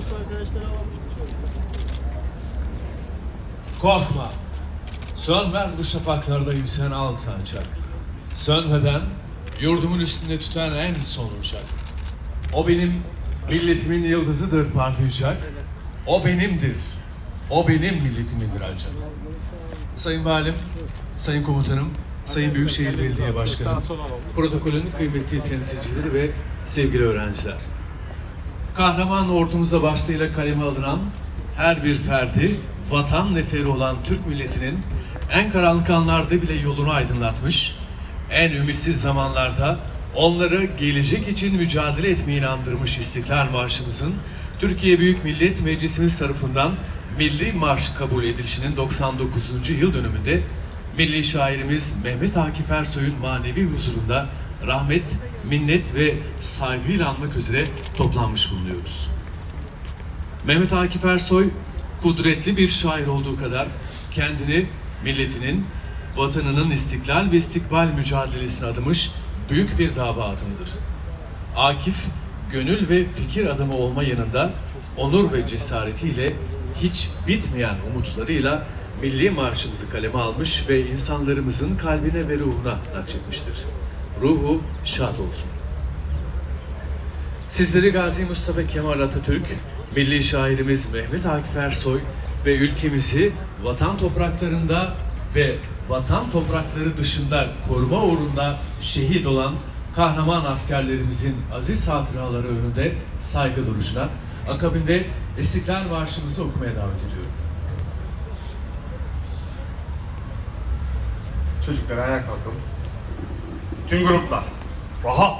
şey. Korkma. Sönmez bu şafaklarda yüzen al sancak. Sönmeden yurdumun üstünde tüten en son uçak. O benim milletimin yıldızıdır parlayacak. O benimdir. O benim milletimindir ancak. Sayın Valim, Sayın Komutanım, Sayın Büyükşehir Belediye Başkanı, protokolün kıymetli temsilcileri ve sevgili öğrenciler. Kahraman ordumuza başlığıyla kaleme alınan her bir ferdi, vatan neferi olan Türk milletinin en karanlık anlarda bile yolunu aydınlatmış, en ümitsiz zamanlarda onları gelecek için mücadele etmeye inandırmış İstiklal Marşımızın Türkiye Büyük Millet Meclisimiz tarafından Milli Marş kabul edilişinin 99. yıl dönümünde milli şairimiz Mehmet Akif Ersoy'un manevi huzurunda rahmet, minnet ve saygıyla anmak üzere toplanmış bulunuyoruz. Mehmet Akif Ersoy kudretli bir şair olduğu kadar kendini milletinin, vatanının istiklal ve istikbal mücadelesine adamış büyük bir dava adamıdır. Akif, gönül ve fikir adamı olma yanında onur ve cesaretiyle hiç bitmeyen umutlarıyla milli marşımızı kaleme almış ve insanlarımızın kalbine ve ruhuna nakşetmiştir. Ruhu şad olsun. Sizleri Gazi Mustafa Kemal Atatürk, milli şairimiz Mehmet Akif Ersoy ve ülkemizi vatan topraklarında ve vatan toprakları dışında koruma uğrunda şehit olan kahraman askerlerimizin aziz hatıraları önünde saygı duruşuna, akabinde İstiklal Marşımızı okumaya davet ediyorum. Çocuklar ayağa kalkalım. Tüm gruplar. Rahat.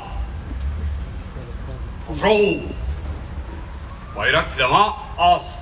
Kontrol. Bayrak flama az.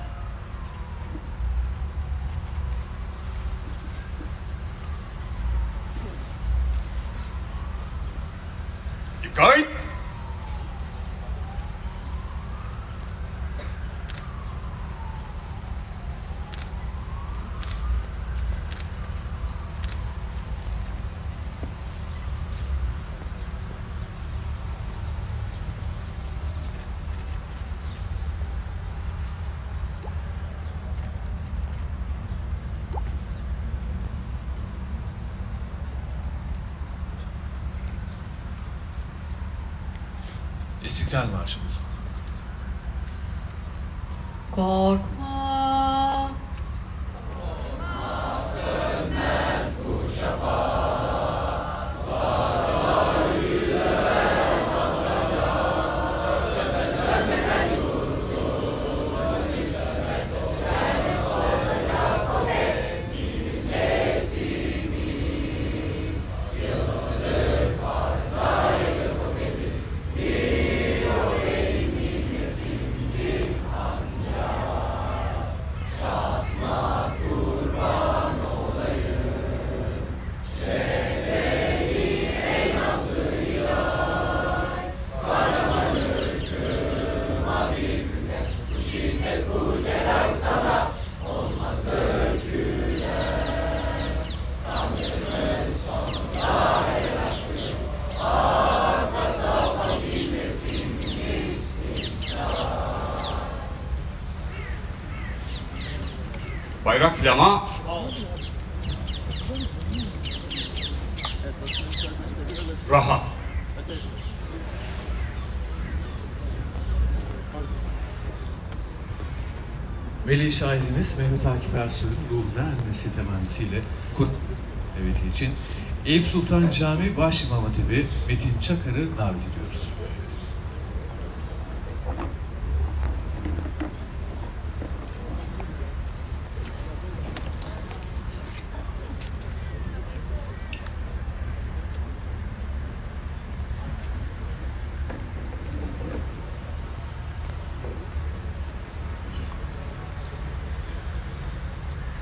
İstiklal Marşımız. Korkma. Flama rahat. Veli şairimiz Mehmet Akif Ersoy'un ruhuna ermesi temennisiyle Kur Devleti için Eyüp Sultan Camii Baş İmam Hatibi Metin Çakar'ı davet ediyoruz.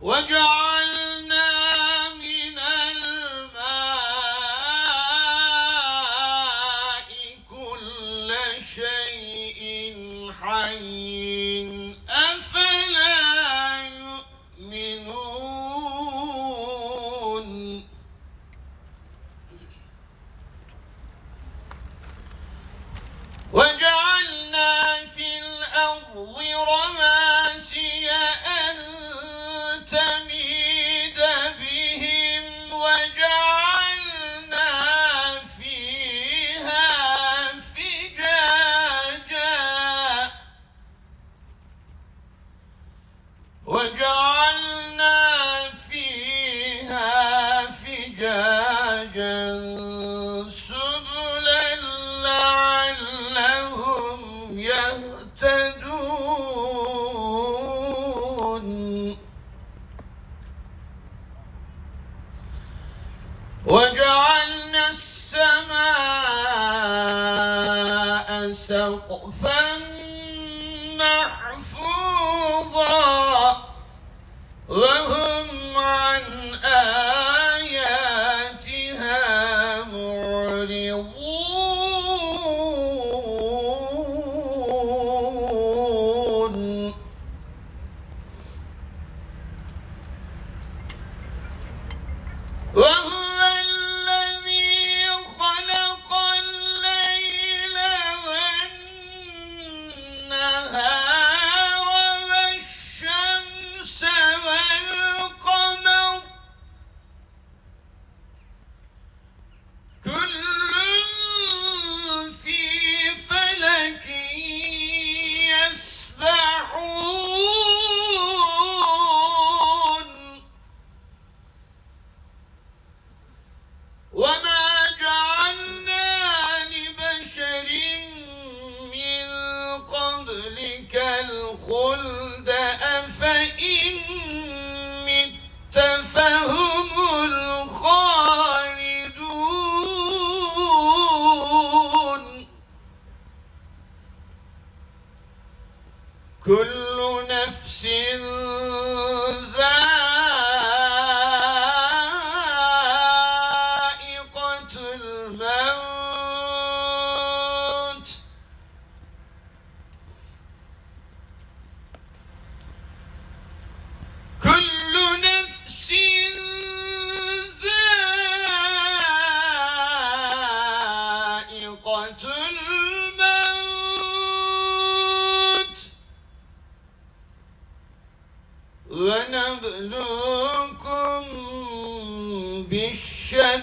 Onde سقفا نفس ونبلوكم بالشر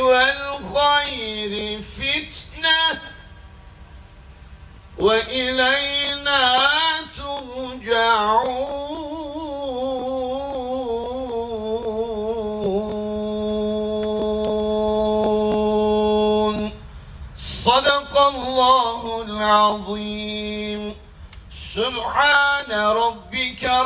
والخير فتنة وإلينا ترجعون. صدق الله العظيم. سبحان ربك رب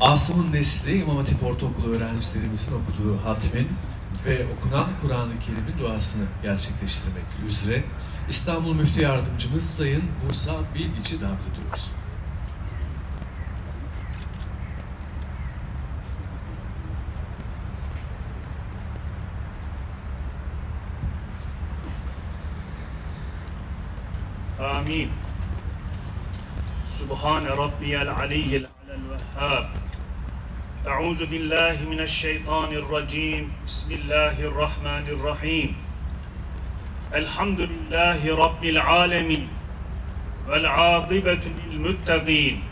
Asım'ın nesli İmam Hatip Ortaokulu öğrencilerimizin okuduğu hatmin ve okunan Kur'an-ı Kerim'in duasını gerçekleştirmek üzere İstanbul Müftü Yardımcımız Sayın Musa Bilgici davet ediyoruz. Amin. Subhan Rabbiyal Aliyyil Alel Vehhab. أعوذ بالله من الشيطان الرجيم بسم الله الرحمن الرحيم الحمد لله رب العالمين والعاقبة للمتقين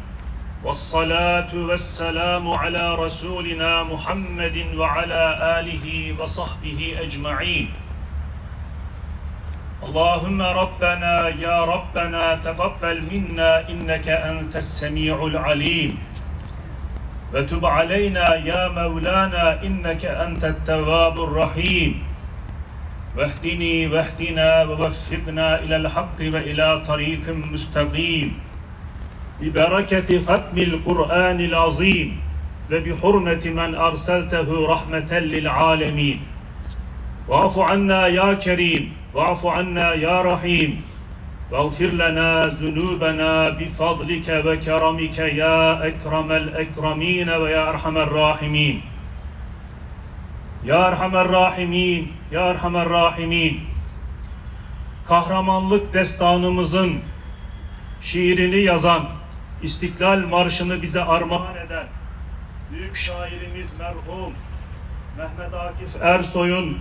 والصلاة والسلام على رسولنا محمد وعلى آله وصحبه أجمعين اللهم ربنا يا ربنا تقبل منا إنك أنت السميع العليم وتب علينا يا مولانا إنك أنت التواب الرحيم واهدني واهدنا ووفقنا إلى الحق وإلى طريق مستقيم ببركة ختم القرآن العظيم وبحرمة من أرسلته رحمة للعالمين واعف عنا يا كريم واعف عنا يا رحيم واغفر لنا ذنوبنا بفضلك وكرمك يا أكرم الأكرمين ويا أرحم الراحمين Ya Erhamer Rahimin, Ya Erhamer Rahimin. Kahramanlık destanımızın şiirini yazan, İstiklal Marşı'nı bize armağan eden büyük şairimiz merhum Mehmet Akif Ersoy'un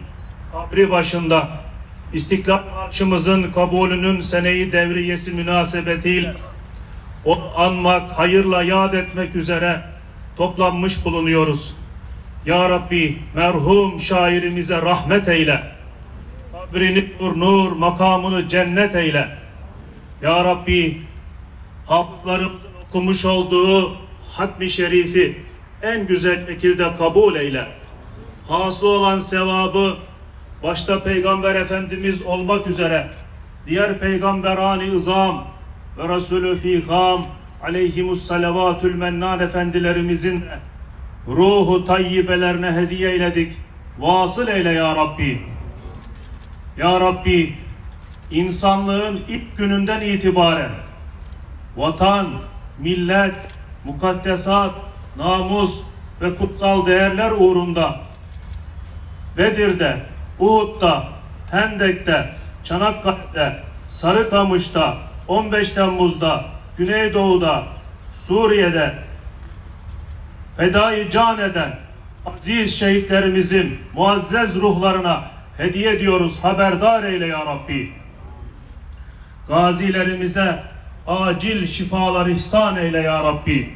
kabri başında İstiklal Marşımızın kabulünün seneyi devriyesi münasebetiyle onu anmak, hayırla yad etmek üzere toplanmış bulunuyoruz. Ya Rabbi merhum şairimize rahmet eyle. Kabrini nur nur, makamını cennet eyle. Ya Rabbi hafızlarımızın okumuş olduğu hatmi şerifi en güzel şekilde kabul eyle. Hasıl olan sevabı başta Peygamber Efendimiz olmak üzere diğer peygamberani ızam ve Resulü fiham aleyhimus salavatül mennan efendilerimizin ruhu tayyibelerine hediye eyledik. Vasıl eyle ya Rabbi. Ya Rabbi insanlığın ilk gününden itibaren vatan, millet, mukaddesat, namus ve kutsal değerler uğrunda Bedir'de, Uhud'da, Hendek'te, Çanakkale'de, Sarıkamış'ta, 15 Temmuz'da, Güneydoğu'da, Suriye'de, fedayı can eden aziz şehitlerimizin muazzez ruhlarına hediye ediyoruz. Haberdar eyle ya Rabbi. Gazilerimize acil şifalar ihsan eyle ya Rabbi.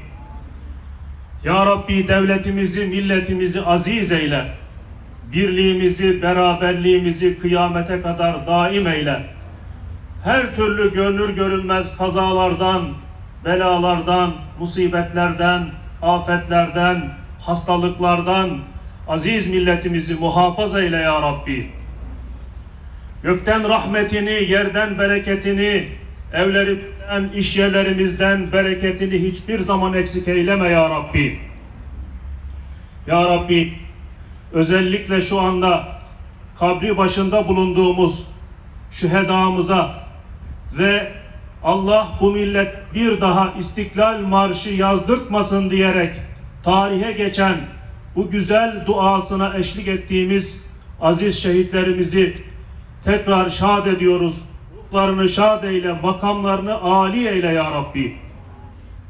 Ya Rabbi devletimizi, milletimizi aziz eyle. Birliğimizi, beraberliğimizi kıyamete kadar daim eyle. Her türlü görünür görünmez kazalardan, belalardan, musibetlerden, afetlerden, hastalıklardan aziz milletimizi muhafaza eyle ya Rabbi. Gökten rahmetini, yerden bereketini, evlerimizden, iş yerlerimizden bereketini hiçbir zaman eksik eyleme ya Rabbi. Ya Rabbi, özellikle şu anda kabri başında bulunduğumuz şühedamıza ve Allah bu millet bir daha İstiklal Marşı yazdırtmasın diyerek tarihe geçen bu güzel duasına eşlik ettiğimiz aziz şehitlerimizi tekrar şad ediyoruz. Ruhlarını şad eyle, makamlarını âli eyle ya Rabbi.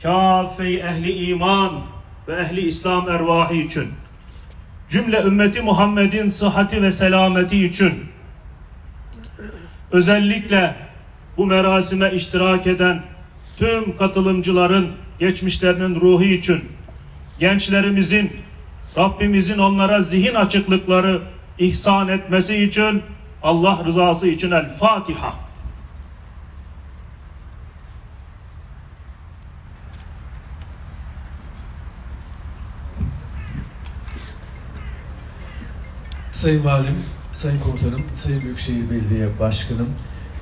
Kâfe-i ehli iman ve ehli İslam ervahı için, cümle ümmeti Muhammed'in sıhhati ve selameti için, özellikle bu merasime iştirak eden tüm katılımcıların geçmişlerinin ruhu için, gençlerimizin, Rabbimizin onlara zihin açıklıkları ihsan etmesi için, Allah rızası için El Fatiha. Sayın Valim, Sayın Komutanım, Sayın Büyükşehir Belediye Başkanım,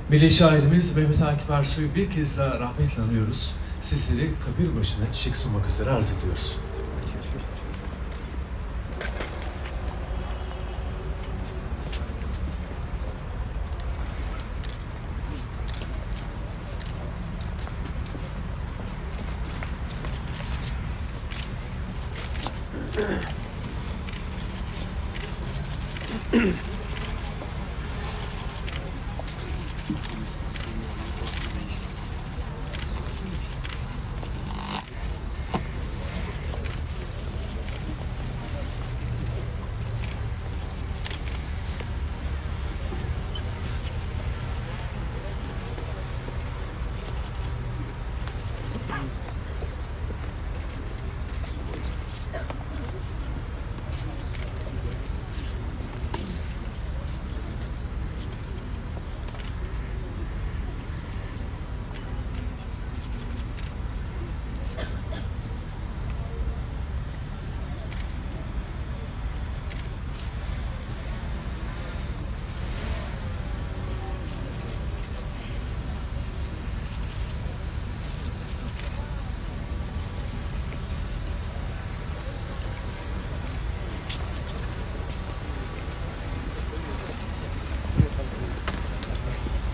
Milli şairimiz Mehmet Akif Ersoy'u bir kez daha rahmetle anıyoruz. Sizleri kabir başına çiçek sunmak üzere arz ediyoruz.